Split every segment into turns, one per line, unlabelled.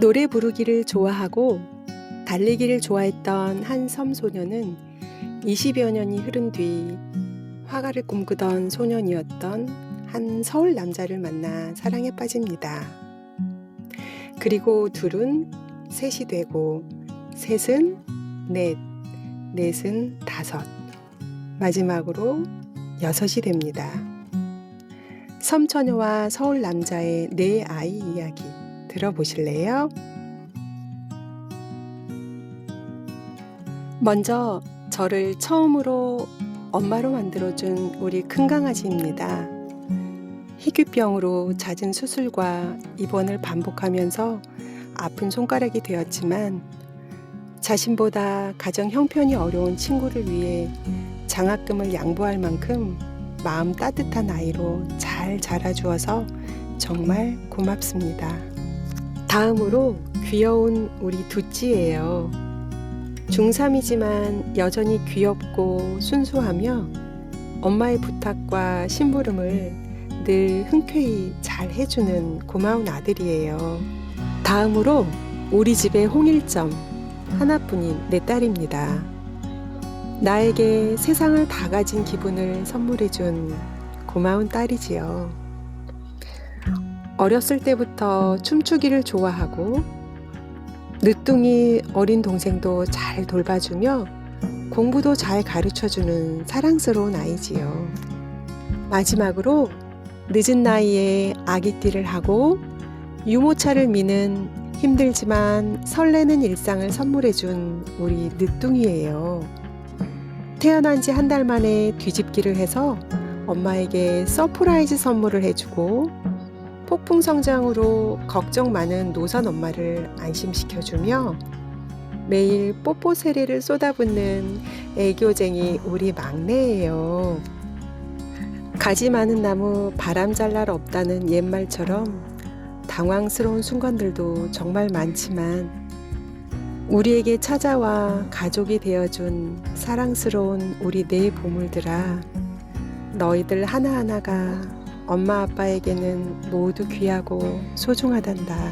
노래 부르기를 좋아하고 달리기를 좋아했던 한 섬소녀는 20여 년이 흐른 뒤 화가를 꿈꾸던 소년이었던 한 서울 남자를 만나 사랑에 빠집니다. 그리고 둘은 셋이 되고 셋은 넷, 넷은 다섯, 마지막으로 여섯이 됩니다. 섬처녀와 서울 남자의 네 아이 이야기 들어보실래요? 먼저 저를 처음으로 엄마로 만들어준 우리 큰 강아지입니다. 희귀병으로 잦은 수술과 입원을 반복하면서 아픈 손가락이 되었지만 자신보다 가정 형편이 어려운 친구를 위해 장학금을 양보할 만큼 마음 따뜻한 아이로 잘 자라주어서 정말 고맙습니다. 다음으로 귀여운 우리 두찌예요. 중3이지만 여전히 귀엽고 순수하며 엄마의 부탁과 심부름을 늘 흔쾌히 잘 해주는 고마운 아들이에요. 다음으로 우리 집의 홍일점 하나뿐인 내 딸입니다. 나에게 세상을 다 가진 기분을 선물해준 고마운 딸이지요. 어렸을 때부터 춤추기를 좋아하고 늦둥이 어린 동생도 잘 돌봐주며 공부도 잘 가르쳐주는 사랑스러운 아이지요. 마지막으로 늦은 나이에 아기띠를 하고 유모차를 미는 힘들지만 설레는 일상을 선물해준 우리 늦둥이예요. 태어난 지 한 달 만에 뒤집기를 해서 엄마에게 서프라이즈 선물을 해주고 폭풍 성장으로 걱정 많은 노선 엄마를 안심시켜주며 매일 뽀뽀 세례를 쏟아붓는 애교쟁이 우리 막내예요. 가지 많은 나무 바람 잘 날 없다는 옛말처럼 당황스러운 순간들도 정말 많지만 우리에게 찾아와 가족이 되어준 사랑스러운 우리 네 보물들아 너희들 하나하나가 엄마 아빠에게는 모두 귀하고 소중하단다.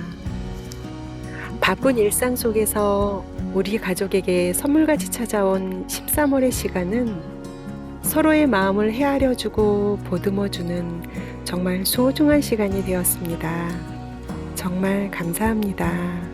바쁜 일상 속에서 우리 가족에게 선물같이 찾아온 13월의 시간은 서로의 마음을 헤아려주고 보듬어주는 정말 소중한 시간이 되었습니다. 정말 감사합니다.